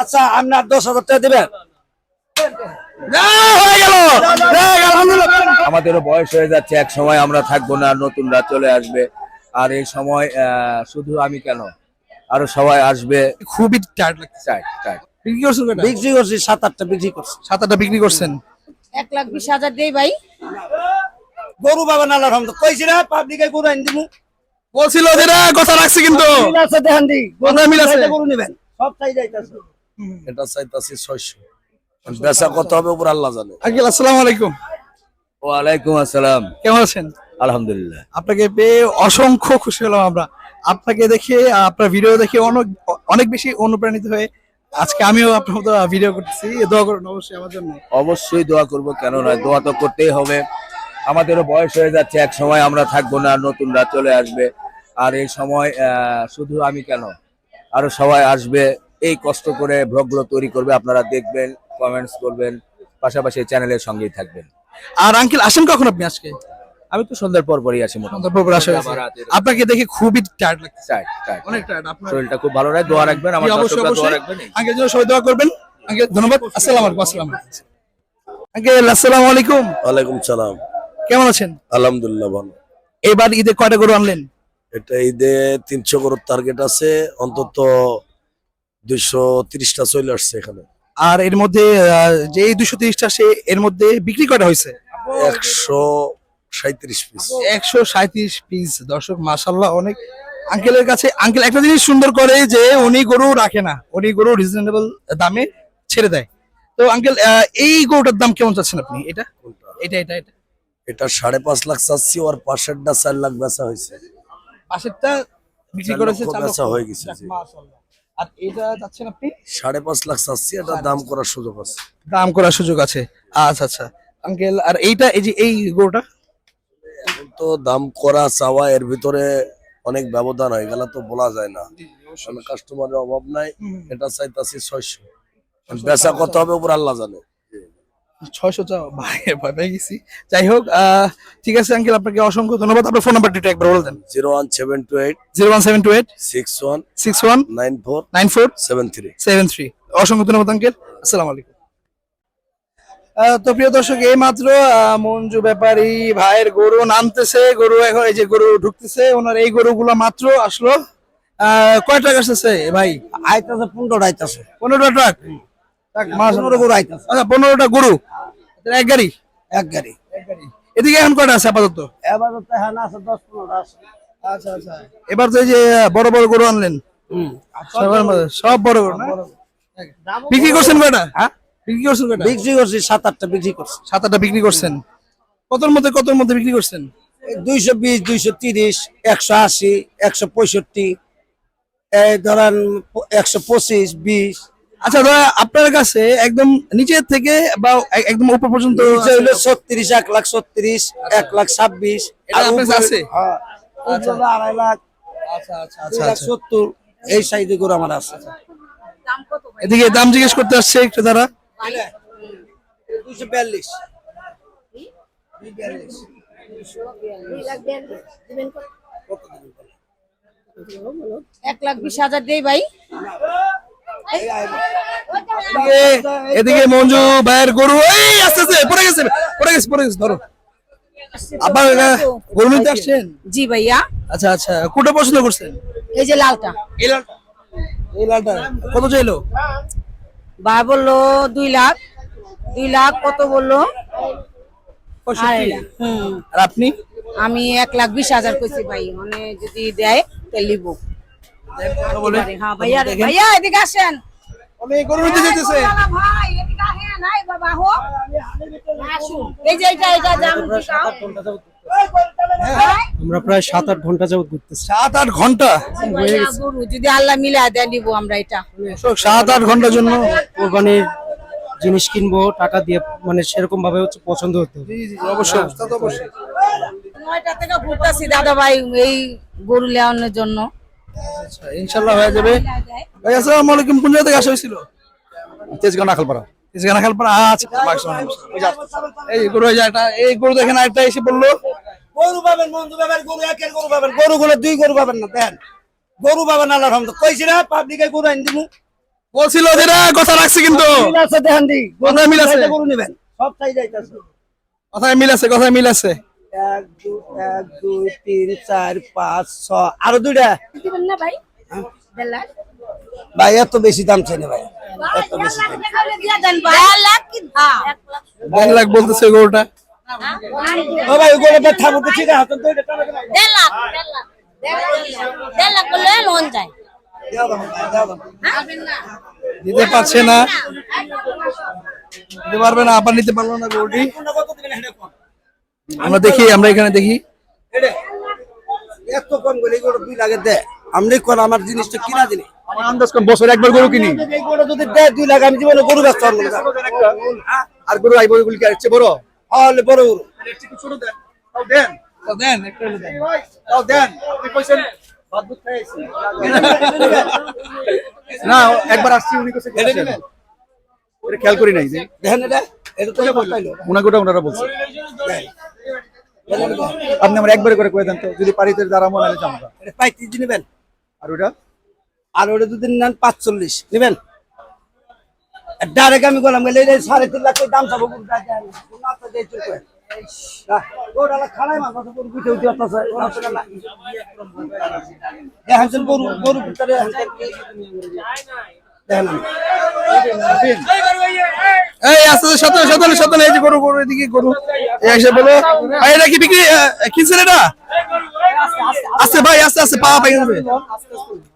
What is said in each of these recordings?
আচ্ছা আপনার দশ হাজার টাকা দিবেন? আমাদেরও বয়স হয়ে যাচ্ছে এক সময় আমরা থাকব না নতুনরা চলে আসবে। আর এই সময় শুধু আমি কেন? আরও সবাই আসবে। খুবই লাগছে বিক্রি করছেন বিক্রি করছি সাত আটটা বিক্রি করছি। সাত আটটা বিক্রি করছেন? এক লাখ বিশ হাজার দেই ভাই। গরু বাবা আল্লাহর রহমতে। কইছি না পাবলিকে গরু আইন দিমু। বলছিল যে কথা রাখছে কিন্তু। মিল আছে দেখান দি। কোথায় মিল আছে? গরু নেবেন। সব চাই যাইতাছে এটা চাইতাছি ছয়শো। বেচা কত হবে উপর আল্লাহ জানে। আঙ্কেল আসসালামু আলাইকুম। ওয়ালাইকুম আসসালাম। কেমন আছেন? আলহামদুলিল্লাহ। আপনাকে পেয়ে অসংখ্য খুশি হলাম আমরা। আপনাকে দেখে আপনার ভিডিও দেখে অনেক অনেক বেশি অনুপ্রাণিত হয়ে আজকে আমিও আপনার মতো ভিডিও করতেছি। দোয়া করুন অবশ্যই আমার জন্য। অবশ্যই দোয়া করব কেন নয় দোয়া তো করতেই হবে। আমাদেরও বয়স হয়ে যাচ্ছে এক সময় আমরা থাকব না নতুনরা চলে আসবে। আর এই সময় আহ, শুধু আমি কেন? আরও সবাই আসবে এই কষ্ট করে ব্লগগুলো তৈরি করবে আপনারা দেখবেন কমেন্টস করবেন পাশাপাশি চ্যানেলের সঙ্গেই থাকবেন। আর আঙ্কেল আসেন কখন আপনি আজকে? আমি তো সন্ধ্যার পর পরই আছি সন্ধ্যার পর আসা আপনাকে দেখে খুবই টায়ার্ড লাগছে। অনেক টায়ার্ড আপনার শরীরটা খুব ভালো রাখবে দোয়া রাখবেন আমার দর্শকরা দোয়া রাখবেন আঙ্কেল জন্য সবাই দোয়া করবেন। আঙ্কেল ধন্যবাদ। আসসালামু আলাইকুম আসসালাম আঙ্কেল আসসালামু আলাইকুম। ওয়ালাইকুম সালাম। কেমন আছেন? আলহামদুলিল্লাহ ভালো। এবার ঈদে কয়টা গরু আনলেন? এটা ঈদে তিনশো করোড় টার্গেট আছে। অন্তত দুইশো তিরিশটা চলে আসছে এখানে। আর এর মধ্যে যে দুশো তিরিশটা সে এর মধ্যে বিক্রি করা হয়েছে? একশো সাঁত্রিশ পিস একশো সাঁত্রিশ পিস দর্শক মাসাল্লাহ অনেক আঙ্কেলের কাছে আঙ্কেল একটা জিনিস সুন্দর করে যে উনি গরু রাখে না উনি গরু রিজনেবল দামে ছেড়ে দেয়। তো আঙ্কেল এই গরুটার দাম কেমন চাচ্ছেন আপনি? এটা? এটা এটা এটা। এটা সাড়ে পাঁচ লাখ চাচ্ছি ওর পাশেরটা চার লাখ বেচা হয়েছে। পাশেরটা বিক্রি করেছে বেচা হয়ে গেছে। মাশাআল্লাহ। আর এটা যাচ্ছেন আপনি সাড়ে পাঁচ লাখ চাচ্ছি এটা দাম করার সুযোগ আছে। দাম করার সুযোগ আছে। আচ্ছা আচ্ছা। আঙ্কেল আর এইটা এই যে এই গরুটা? এখন তো দাম করা চাওয়া এর ভিতরে অনেক ব্যবধান হয়ে গেল তো বলা যায় না। কাস্টমারের অভাব নাই এটা চাইতাছি ছয়শো। বেচা কত হবে উপর আল্লাহ জানে। ছয়শো চা ভাই ভয় পেয়ে গেছি। যাই হোক আহ, ঠিক আছে আঙ্কেল আপনাকে অসংখ্য ধন্যবাদ। আপনার ফোন নাম্বারটা একবার বলে দেন। Zero one seven two eight zero one seven two eight six one six one nine four nine four seven three. Seven three. অসংখ্য ধন্যবাদ আঙ্কেল। আসসালামু আলাইকুম। তো প্রিয় দর্শক এই মাত্র আহ, মঞ্জু ব্যাপারী ভাইয়ের গরু নামতেছে। গরু এখন এই যে গরু ঢুকতেছে ওনার এই গরুগুলো মাত্র আসলো। আহ, কয় টাকা আসতেছে ভাই? আইতাছে পনেরোটা আইতাছে। পনেরো আইতাছে আচ্ছা পনেরোটা গরু। এক গাড়ি? এক গাড়ি। এদিকে এখন কয়টা আছে আপাতত? এবার তো হ্যাঁ আছে দশ পনেরোটা আছে। আচ্ছা আচ্ছা। এবার তো এই যে বড় বড় গরু আনলেন। মধ্যে সব বড় গরু না? বিক্রি করছেন কয়টা হ্যাঁ? বিক্রি করছেন বিক্রি করছি সাত আটটা বিক্রি করছি। সাত আটটা বিক্রি করছেন। কতর মধ্যে কতর মধ্যে বিক্রি করছেন? দুইশো বিশ দুইশো তিরিশ একশো আশি একশো পঁয়ষট্টি ধরেন একশো পঁচিশ বিশ আচ্ছা দাদা আপনার কাছে একদম নিচের থেকে বা একদম উপর পর্যন্ত নিচে হইল ছত্রিশ এক লাখ ছত্রিশ এক লাখ ছাব্বিশ। আছে? হ্যাঁ। হলো আড়াই লাখ আচ্ছা আচ্ছা সত্তর এই সাইডে করে আমার আছে। দাম কত ভাই এদিকে দাম জিজ্ঞেস করতে আসছে একটু দাঁড়া। দুইশো বিয়াল্লিশ? এক লাখ বিশ হাজার দেই ভাই। এদিকে মঞ্জু ভাইয়ের গরু এই আস্তে আস্তে পড়ে গেছে পড়ে গেছে পড়ে গেছে ধরো। আবার গরু নিতে আসছেন? জি ভাইয়া। আচ্ছা আচ্ছা পছন্দ করছেন? এই যে লালটা। এই লালটা। এই লালটা কত চাইলো? ভাই বলল দুই লাখ। দুই লাখ কত বলল? আর আপনি? আমি এক লাখ বিশ হাজার কইছি ভাই মানে যদি দেয় তাহলে লিব। হ্যাঁ ভাইয়া ভাইয়া এদিকে আসেন। অনেক গরু নিতে যেতেছে। ভাই এদিকে আসেন। আই বাবা হো। এই যে এটা এটা দাম আমরা প্রায় সাত আট ঘণ্টা যাবত ঘুরতেছি। সাত আট ঘণ্টা? যদি আল্লাহ মিলায় দেয় নিব আমরা এটা। সাত আট ঘণ্টার জন্য কোরবানির জিনিস কিনবো টাকা দিয়ে মানে সেরকম ভাবে হচ্ছে পছন্দ হতো। অবশ্যই অবশ্যই। নয়টা থেকে ঘুরতেছি দাদা ভাই এই গরু লেওয়ানোর জন্য। আচ্ছা, ইনশাল্লাহ হয়ে যাবে। ভাই আসসালামু আলাইকুম কোন জায়গা থেকে আসা হয়েছিল? তেজগাঁ নাখালপাড়া। তেজগাঁ নাখালপাড়া আচ্ছা মার্কস ওই যা। এই গরু এই এই গরু দেখেন একটা এসে বলল গরু পাবেন বন্ধু পাবেন গরু একের গরু পাবেন। গরু গুলো দুই গরু পাবেন না দেন। গরু পাবেন আল্লাহর রহমতে। কইছি না পাবলিকে গরু আইন দিমু। বলছিল কথা রাখছে কিন্তু। মিল আছে দেখেন দি। কোথায় মিল আছে? গরু নেবেন। সব চাই যাইতেছে। কথায় মিল আছে কথায় মিল আছে। এক দুই এক দুই তিন চার পাঁচ ছয়। আরও দুইটা? ভাই। লাখ ভাই এত বেশি দাম চাই না ভাই। এত বেশি দেড় লাখ বলতেছে গরুটা। ও ভাই ওই গরুটা থামো তো ঠিক আছে তো দুইটা টাকা দেবেন দেড় লাখ দেড় লাখ। দেড় লোন যায় দাও দাও দাও দাও দিতে পারছে না। দিতে পারবে না আবার নিতে পারল না গরুটি। আমরা দেখি আমরা এখানে দেখি। এত কম করে এই গরু দুই লাগে দে আমি কোন আমার জিনিসটা কিনা দিনি। আমার আন্দাজ কোন বছর একবার গরু কিনি। যদি দেয় দুই লাখ আমি জীবনে গরু ব্যস্ত আর গরু আইব এগুলি কি বড়? হলে বড় গরু। ছোট দেন। তাও দেন। তো দেন একটা দেন। তাও দেন। আপনি কইছেন ভাত দুধ খাইছি না একবার আসছি উনি কইছে। এটা খেয়াল করি নাই দেখেন এটা এটা তো পাইলো উনা গোটা বলছে। আপনি আমার একবারে করে কয়ে দেন তো যদি পারি তো দ্বারা মনে হলে জামা এটা পঁয়ত্রিশ নেবেন। আর ওটা? আর ওটা যদি নেন পাঁচচল্লিশ নেবেন? ডাইরেক্ট আমি বললাম গেলে সাড়ে তিন লাখ দাম চাবো গরু দাম দেন। গরু না তো দেয় চুপ করে। না, গরুটা আলা খানায় মাথা তো গরু উঠে উঠে আসতেছে, ওরা তো না। এ হানছেন গরু গরু ভিতরে এই আস্তে সতেরো সতেরো সতেরো এই যে গরু গরু এদিকে গরু। এই এসে বলো। ভাই এটা কি বিক্রি কিনছেন এটা? আস্তে ভাই আস্তে আস্তে পাওয়া পাই যাবে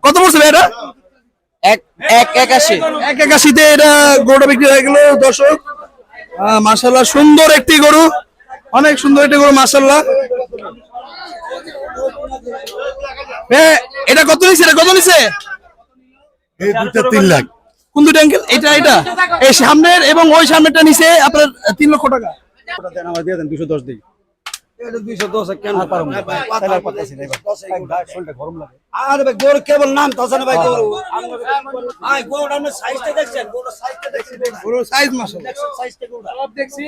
কত পড়ছে ভাই এটা? এক এক একাশি। এক একাশিতে এটা গরুটা বিক্রি হয়ে গেল দর্শক। মাসাল্লাহ সুন্দর একটি গরু। অনেক সুন্দর একটি গরু মাসাল্লাহ এটা কত নিছে? এটা কত নিছে? এই দুটা তিন লাখ। কোন দুটো অ্যাঙ্কেল এটা। এটা এই সামনের এবং ওই সামনেরটা নিচে আপনার তিন লক্ষ টাকা। ওটা দেন আমার দিয়ে দেন দুশো দশ দিই। এটা 210 কেন পারব না। ভাই, পাতা তাহলে আর পাতা পারতেছি না এবার। দশ এই গরুটা। শরীরটা গরম লাগে। আরে ভাই গরু কেবল নাম ভাই গরু? ভাই গরুটা আপনি সাইজটা দেখছেন? গরুর সাইজটা দেখছেন? গরু সাইজ মাসাল্লাহ দেখছেন সাইজটা গরুটা? দেখছি।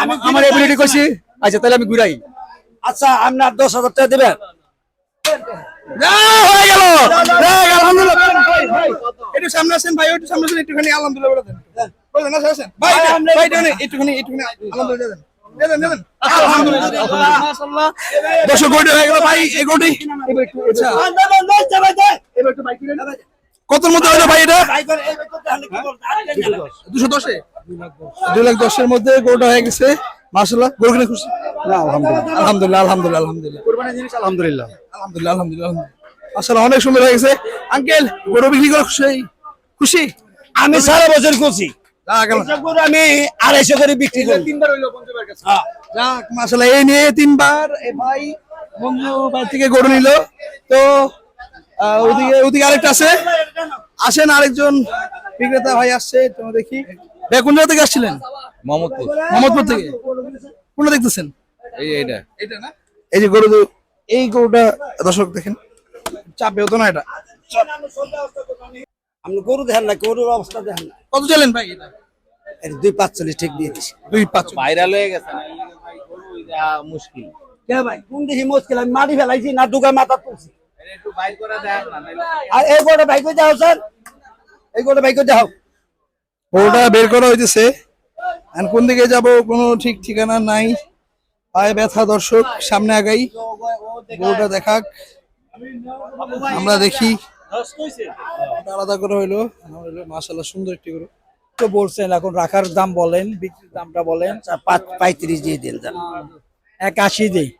আমি আমার এবিলিটি কইছি। আচ্ছা তাহলে আমি ঘুরাই। আচ্ছা আপনি হাজার টাকা দেবেন? হয়ে গেল। হয়ে আলহামদুলিল্লাহ। একটু সামনে আসেন ভাই একটু সামনে আসেন একটুখানি আলহামদুলিল্লাহ বলে দেন। বলে দেন, আসেন। ভাই ভাই, একটুখানি একটুখানি আলহামদুলিল্লাহ দেন। হয়ে গেল। ভাই এই আচ্ছা, কতর মধ্যে হলো ভাই এটা? দুশো দশে? দুই লাখ দশের মধ্যে গরুটা হয়ে গেছে। মার্শাল্লাহ গরু কিনে খুশি? না আলহামদুলিল্লাহ। আলহামদুলিল্লাহ আলহামদুলিল্লাহ আলহামদুলিল্লাহ। জিনিস আলহামদুলিল্লাহ। আলহামদুলিল্লাহ আলহামদুলিল্লাহ আলহামদুলিল্লাহ। অনেক সুন্দর হয়ে গেছে। আঙ্কেল গরু বিক্রি করে খুশি? খুশি? আমি সারা বছর খুশি। আমি আড়াইশো করে বিক্রি করি। তিনবার হইল পঞ্চমের কাছে। হ্যাঁ। যাক মাশাআল্লাহ এই নিয়ে তিনবার এ ভাই বন্ধু ভাই থেকে গরু নিল। তো ওদিকে ওদিকে আরেকটা আছে। আসেন আরেকজন বিক্রেতা ভাই আসছে তো দেখি। ভাই কোন জায়গা থেকে আসছিলেন? মোহাম্মদপুর। মোহাম্মদপুর থেকে? কোনটা দেখতেছেন? এই এইটা। এটা না? এই যে গরু এই গরুটা দর্শক দেখেন চাপে হতো না এটা? আপনি গরু দেখেন না গরুর অবস্থা দেখেন না। কত চলেন ভাই এটা? এটা দুই পাঁচচল্লিশ ঠিক দিয়ে দিছি দুই পাঁচ ভাইরাল হয়ে গেছে। মুশকিল। কে ভাই কোন দেখি মুশকিল? আমি মাটি ফেলাইছি না ডুগা মাথা তুলছি। একটু বাইর করে দেন না আর এই গরুটা বাইক করে যাও স্যার। এই গরুটা বাইক করে যাও। গরুটা বের করা হইতেছে। আর কোন দিকে যাব কোনো ঠিক ঠিকানা নাই। পায়ে ব্যথা দর্শক সামনে আগাই। গরুটা দেখাক। আমরা দেখি। আলাদা করে হইল। মাশাল্লাহ সুন্দর একটি গরু। তো বলছেন এখন রাখার দাম বলেন বিক্রির দামটা বলেন। আচ্ছা পাঁচ পঁয়ত্রিশ দিয়ে দিন যান এক আশি দিই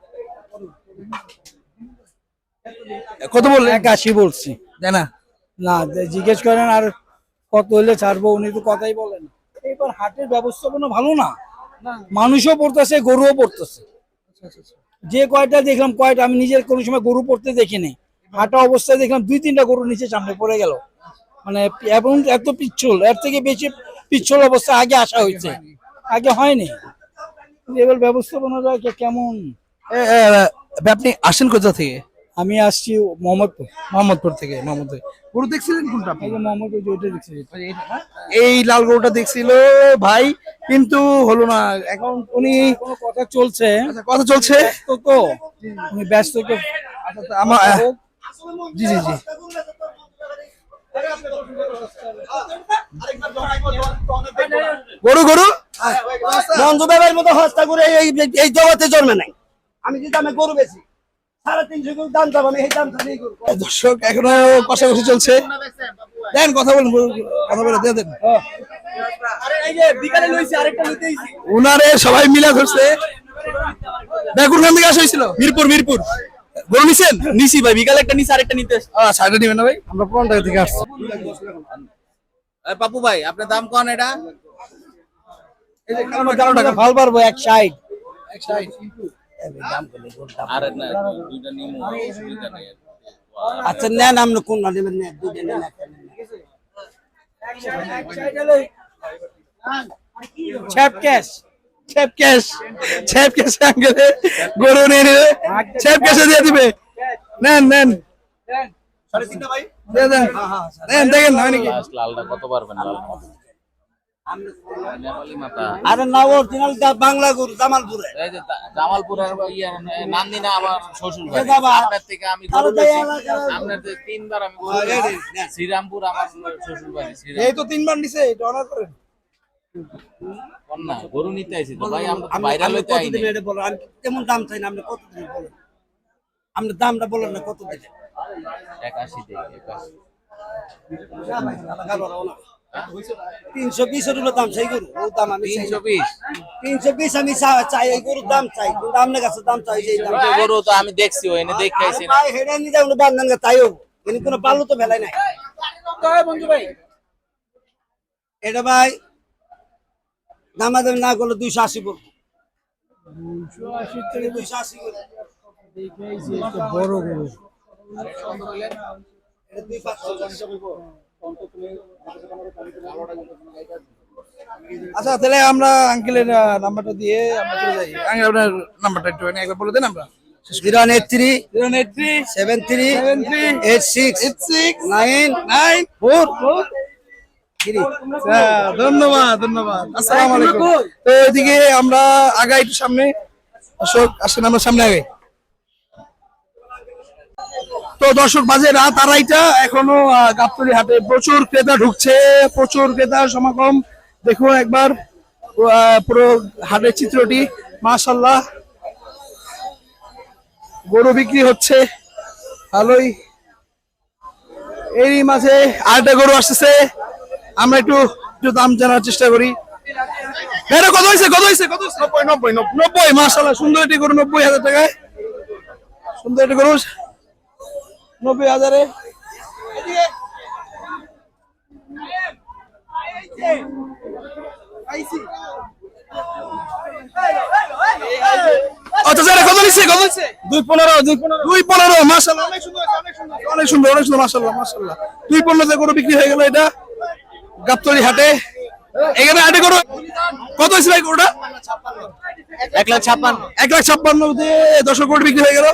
কত বললেন? এক আশি বলছি। তাই না। না জিজ্ঞেস করেন আর কত হলে ছাড়বো উনি তো কথাই বলেন। এবার হাটের ব্যবস্থাপনা ভালো না? মানুষও পড়তেছে গরুও পড়তেছে। যে কয়টা দেখলাম কয়টা আমি নিজের কোনো সময় গরু পড়তে দেখিনি। হাঁটা অবস্থায় দেখলাম দুই তিনটা গরু নিচে সামনে পড়ে গেল। মানে এবং এত পিচ্ছল এর থেকে বেশি পিচ্ছল অবস্থা আগে আসা হয়েছে। আগে হয়নি। এবার ব্যবস্থাপনাটা কেমন? আপনি আসেন কোথা থেকে? আমি আসছি মোহাম্মদপুর মোহাম্মদপুর থেকে মোহাম্মদ গরু দেখছিলেন কোনটা আপনি? এই মোহাম্মদপুর যে ওইটা দেখছি। এই লাল গরুটা দেখছিল ভাই কিন্তু হলো না। এখন উনি কথা চলছে। আচ্ছা, কথা চলছে? তো তো। উনি ব্যস্ত তো। আচ্ছা, আমার জি জি জি। গরু গরু? মঞ্জু বাবার মতো হস্তা করে এই এই জগতে জন্মে নাই। আমি যে আমি গরু বেশি দর্শক এখনও কষাকষি চলছে দেন কথা বলুন কথা বলে দিয়ে দেন উনারে সবাই মিলে ধরছে বেগুন খান থেকে আসা হয়েছিল মিরপুর মিরপুর গরু নিছেন নিছি ভাই বিকালে একটা নিছি আরেকটা নিতে সাইডে নিবেন না ভাই আমরা পুরান টাকা থেকে আসছি পাপু ভাই আপনার দাম কোন এটা ভালো পারব এক সাইড আরে না দুইটা নিমু অসুবিধা নেই আচ্ছা নেন আপনি কোন না নেবেন নেন দুইটা নেন একটা নেন। ছ্যাপ ক্যাশ ছ্যাপ ক্যাশ ছ্যাপ ক্যাশ আঙ্কেলে গরু নিয়ে নেবে ছ্যাপ ক্যাশে দিয়ে দিবে নেন নেন দিয়ে দেন নেন দেখেন হয় নাকি লালটা কত পারবেন লাল নেপালি মাথা আরে না অরিজিনাল বাংলা গরু জামালপুরে এই যে দা- জামালপুরের ইয়ে নান্দিনা আমার শ্বশুর বাড়ি এ বাবা। আপনার থেকে আমি তাহলে গরু তো এই বেশি এলাকার- আপনার তিনবার আমি গরু হ্যাঁ, বেশি। এই রে, শ্রীরামপুর আমার শ্বশুর বাড়ি এই তো তিনবার নিছে এটা অনার করেন না গরু নিতে আইছি তো ভাই আমরা আইনি এটা আমি কেমন দাম চাই না আপনি বলেন আপনি দামটা বলেন না কত তিনশো বিশ রুপে দাম চাই গরু। ও দাম আমি চাই তিনশো বিশ? তিনশো বিশ আমি চাই এই গরুর দাম চাই কিন্তু আপনার কাছে দাম চাই এই দাম গরু তো আমি দেখছি ওই এনে দেখে আইছি না। ভাই হেডে নিয়ে যাবেন বান্ধন তাই হোক। কিন্তু কোনো পাল্লু তো ফেলাই নাই। এটা ভাই দামা দামি না করলে দুইশো আশি পড়ব দুইশো আশি করে বড় গরু। এটা দুই পাঁচশো আচ্ছা তাহলে আমরা আঙ্কেলের নাম্বারটা দিয়ে আমরা চলে যাই। আঙ্কেল আপনার নাম্বারটা একটু একবার বলে দেন আমরা। Zero eight three zero eight three seven three seven three eight six eight six nine nine four হ্যাঁ, ধন্যবাদ ধন্যবাদ। আসসালামু আলাইকুম। তো এদিকে আমরা আগাই একটু সামনে। অশোক আসেন আমরা সামনে আগে। তো দর্শক বাজে রাত আড়াইটা এখনও গাবতলী হাটে প্রচুর ক্রেতা ঢুকছে প্রচুর ক্রেতার সমাগম। দেখুন একবার পুরো হাটের চিত্রটি। মাশাল্লাহ গরু বিক্রি হচ্ছে। ভালোই। এরই মাঝে আরেকটা গরু আসতেছে। আমরা একটু একটু দাম জানার চেষ্টা করি। এটা কত হয়েছে কত হয়েছে কত নব্বই নব্বই নব্বই। মাসাল্লাহ সুন্দর একটি গরু নব্বই হাজার টাকায়। সুন্দর একটি গরু। নব্বই হাজারে। দুই পনেরো দুই পনেরো। দুই পনেরো মাসাল্লাহ অনেক সুন্দর অনেক সুন্দর অনেক সুন্দর মাসাল্লাহ মাসাল্লাহ দুই পনেরোতে গরু বিক্রি হয়ে গেল এটা গাবতলি হাটে। এখানে হাটে গরু কত হয়েছে গরুটা? এক লাখ ছাপ্পান্ন। এক লাখ ছাপ্পান্ন। দিয়ে দশ কোটি বিক্রি হয়ে গেল।